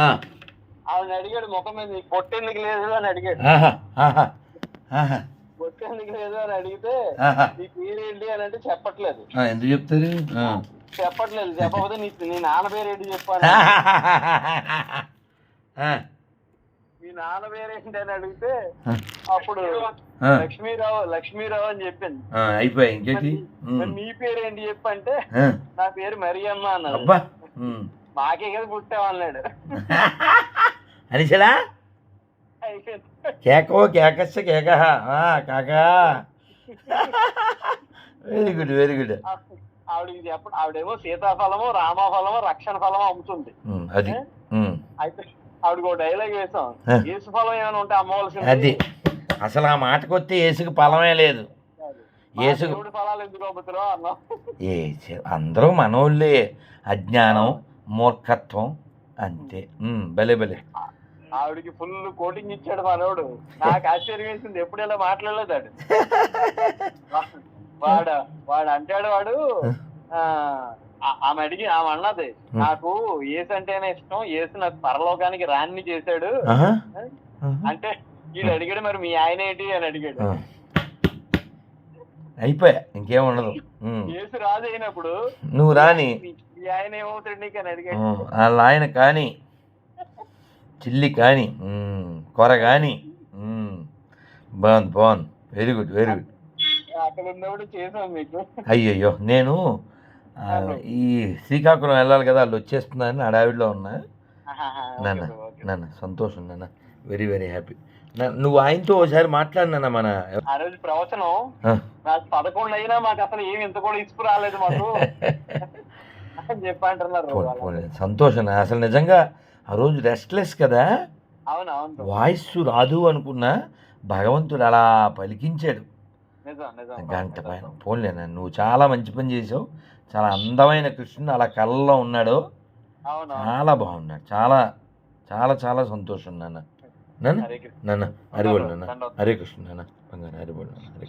ఆ, ఆవిడ అడిగాడు ముఖం మీద నీకు పొట్టెందుకు లేదు? అని అడిగాడు. పొట్టెందుకు లేదు అని అడిగితే. నీ పేరేంటి? అని అంటే చెప్పట్లేదు. ఎందుకు చెప్తారు. చెప్పట్లేదు. చెప్పకపోతే నీ నీ నాన్న పేరు ఏంటి చెప్పాను మీ నాన్న పేరు ఏంటి అని అడిగితే అప్పుడు లక్ష్మీరావు లక్ష్మీరావు అని చెప్పింది. ఆ, అయిపోయాయి. ఇంకేంటి? నీ పేరు ఏంటి చెప్పంటే నా పేరు మరియమ్మ ఉమ్. మాకే కదా పుట్టావు అన్నాడు అనిసలా కేకో కేకస్ස కేక కాకా. వెరీ గుడ్ వెరీ గుడ్ ఆవిడకి చెప్ప ఆవిడేమో సీతాఫలము రామఫలము రక్షణ ఫలము అమ్ముతుంది అది. అయితే ఆవిడకి ఒక డైలాగ్ వేసాం. ఏసు ఫలం ఏమైనా ఉంటే అమ్మవలసింది. అది. అసలు ఆ మాటకు వస్తే ఏసుకు ఫలమే లేదు. దేవుడి ఫలాలు ఎందుకు అమ్ముతున్నావు అన్నాం ఏ అందరూ మనోళ్ళే. అజ్ఞానం. మూర్ఖత్వం అంతే. భలే భలే. ఆవిడకి ఫుల్ కోటింగ్ ఇచ్చాడు మనోడు. నాకు ఆశ్చర్యం వేసింది. ఎప్పుడు ఇలా మాట్లాడలేదు వాడు వాడు అంటాడు వాడు ఆమె అడిగి ఆమె అన్నది నాకు ఏసు అంటేనే ఇష్టం. ఏసు నాకు పరలోకానికి రాన్ని చేశాడు. అంటే వీడు అడిగాడు మరి మీ ఆయన ఏంటి? అని అడిగాడు. అయిపోయా. ఇంకేం ఉండదు. ఏసు రాజు అయినప్పుడు నువ్వు రాని ఆయన ఏమవుతాడు నీకు అని అడిగాడు. వాళ్ళ ఆయన కానీ చిల్లి కానీ కూర కానీ బాగుంది బాగుంది. వెరీ గుడ్ వెరీ గుడ్ అక్కడ ఉన్నప్పుడు చేసాం మీకు. అయ్యయ్యో నేను ఈ శ్రీకాకుళం వెళ్ళాలి కదా వాళ్ళు వచ్చేస్తున్నారని అడావిడిలో ఉన్నా. నాన్న. నాన్న సంతోషం నాన్న. వెరీ వెరీ హ్యాపీ నువ్వు ఆయనతో ఒకసారి మాట్లాడినా మన ఆ రోజు ప్రవచనం. నాకు పదకొండు అయినా మాకు అసలు ఏమి ఇంత కూడా ఇసుకు రాలేదు మాకు. అని చెప్పి అంటున్నారు. సంతోషం. అసలు నిజంగా ఆ రోజు రెస్ట్లెస్ కదా. వాయిస్ రాదు అనుకున్నా భగవంతుడు అలా పలికించాడు. గంట పైన. పోన్లేనా నువ్వు చాలా మంచి పని చేసావు. చాలా అందమైన కృష్ణుడు అలా కళ్ళలో ఉన్నాడు. చాలా బాగున్నాడు. చాలా చాలా చాలా సంతోషం నాన్న. నాన్న హరే కృష్ణ. నాన్న హరిబోల్ నాన్న. హరే కృష్ణ నాన్న. బంగారు నాన్న. హరే